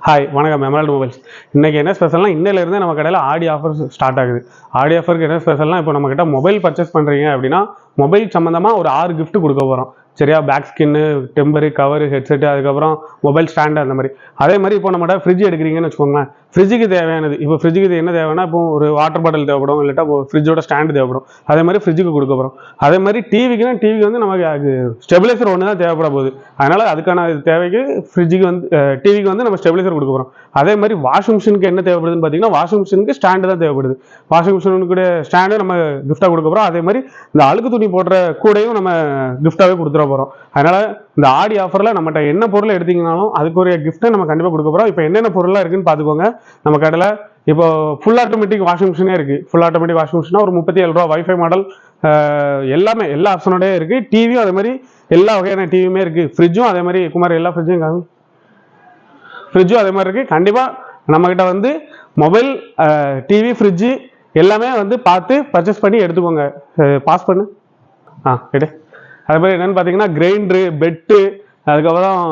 Hi வணக்கம் மெமரால்டு mobiles இன்றைக்கி என்ன ஸ்பெஷல்னா இன்னையிலேருந்து நம்ம கடையில் ஆடி ஆஃபர் ஸ்டார்ட் ஆகுது. ஆடி ஆஃபருக்கு என்ன ஸ்பெஷல்னால் இப்போ நம்ம கிட்ட மொபைல் பர்ச்சேஸ் பண்ணுறீங்க அப்படின்னா மொபைல் சம்மந்தமாக ஒரு ஆறு கிஃப்ட் கொடுக்க போகிறோம் சரியா? Back skin temper cover headset அதுக்கப்புறம் மொபைல் ஸ்டாண்டு அந்த மாதிரி. அதே மாதிரி இப்போ நம்மகிட்ட ஃப்ரிட்ஜ் எடுக்கிறீங்கன்னு வச்சுக்கோங்களேன். ஃப்ரிட்ஜுக்கு தேவையானது இப்போ ஃப்ரிட்ஜுக்கு என்ன தேவைன்னா இப்போ ஒரு வாட்டர் பாட்டில் தேவைப்படும் இல்லாட்டா ஃப்ரிட்ஜோட ஸ்டாண்டு தேவைப்படும். அதே மாதிரி ஃப்ரிட்ஜுக்கு கொடுக்க போகிறோம் அதே மாதிரி டிவிக்குன்னா டிவிக்கு வந்து நமக்கு அது ஸ்டெபிலைசர் ஒன்று தான் தேவைப்பட போகுது. அதனால் அதுக்கான தேவைக்கு ஃப்ரிட்ஜுக்கு வந்து டிவிக்கு வந்து நம்ம ஸ்டெபிலைசர் கொடுக்க போகிறோம் அதே மாதிரி வாஷிங் மிஷினுக்கு என்ன தேவைப்படுதுன்னு பார்த்தீங்கன்னா வாஷிங் மிஷினுக்கு ஸ்டாண்டு தான் தேவைப்படுது. வாஷிங் மிஷினுக்கு ஸ்டாண்டு நம்ம கிஃப்டாக கொடுக்க போகிறோம் அதே மாதிரி இந்த அழுக்கு துணி போடுற கூடையும் நம்ம கிஃப்டாகவே கொடுத்துட போகிறோம் அதனால் இந்த ஆடி ஆஃபரில் நம்மகிட்ட என்ன பொருள் எடுத்தீங்கனாலும் அதுக்குரிய கிஃப்ட்டை நம்ம கண்டிப்பாக கொடுக்க போகிறோம் இப்போ என்னென்ன பொருளாக இருக்குன்னு பார்த்துக்கோங்க. நம்ம கடையில் இப்போ ஃபுல் ஆட்டோமேட்டிக் வாஷிங் மிஷினே இருக்குது ஃபுல் ஆட்டோமேட்டிக் வாஷிங் மிஷினா ஒரு முப்பத்தி ஏழு ரூபா வைஃபை மாடல் எல்லாமே எல்லா ஆப்ஷனோடய இருக்குது டிவியும் அதே மாதிரி எல்லா வகையான டிவியுமே இருக்குது ஃப்ரிட்ஜும் அதே மாதிரி குமார் எல்லா ஃப்ரிட்ஜும் காமி ஃப்ரிட்ஜும் அதே மாதிரி இருக்குது கண்டிப்பாக நம்மக்கிட்ட வந்து மொபைல் டிவி ஃப்ரிட்ஜு எல்லாமே வந்து பார்த்து பர்ச்சேஸ் பண்ணி எடுத்துக்கோங்க. பாஸ் பண்ணு. ஆ எடு. அதே மாதிரி என்னென்னு பார்த்தீங்கன்னா கிரைண்டரு பெட்டு அதுக்கப்புறம்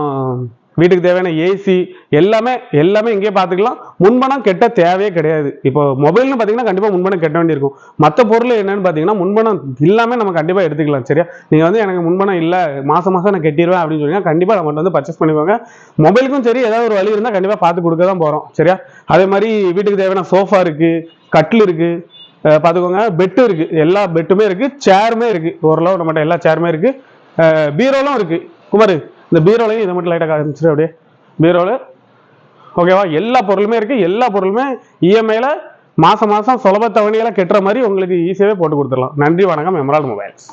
வீட்டுக்கு தேவையான ஏசி எல்லாமே எல்லாமே இங்கேயே பார்த்துக்கலாம். முன்பணம் கெட்ட தேவையே கிடையாது. இப்போ மொபைல்னு பார்த்தீங்கன்னா கண்டிப்பாக முன்பணம் கெட்ட வேண்டியிருக்கும். மற்ற பொருள் என்னன்னு பார்த்தீங்கன்னா முன்பணம் இல்லாமல் நம்ம கண்டிப்பாக எடுத்துக்கலாம் சரியா? நீங்கள் வந்து எனக்கு முன்பணம் இல்லை மாதம் மாதம் நான் கட்டிடுவேன் அப்படின்னு சொன்னீங்கன்னா கண்டிப்பாக நம்ம வந்து பர்ச்சேஸ் பண்ணிக்கோங்க. மொபைலுக்கும் சரி ஏதாவது ஒரு வழி இருந்தால் கண்டிப்பாக பார்த்து கொடுக்க தான் போகிறோம் சரியா? அதே மாதிரி வீட்டுக்கு தேவையான சோஃபா இருக்குது கட்டில் இருக்குது பார்த்துக்கோங்க. பெட்டு இருக்குது எல்லா பெட்டுமே இருக்குது சேருமே இருக்குது ஓரளவு நம்மகிட்ட எல்லா சேருமே இருக்குது பீரோலும் இருக்குது குமார் இந்த பீரோலையும் இதை மட்டும் லைட்டாக காமிச்சிரு அப்படியே. பீரோவில் ஓகேவா எல்லா பொருளுமே இருக்குது எல்லா பொருளுமே இஎம்ஐயில் மாதம் மாதம் சுலப தவணையில் கட்டுற மாதிரி உங்களுக்கு ஈஸியாகவே போட்டு கொடுத்துடலாம். நன்றி வணக்கம். Emerald mobiles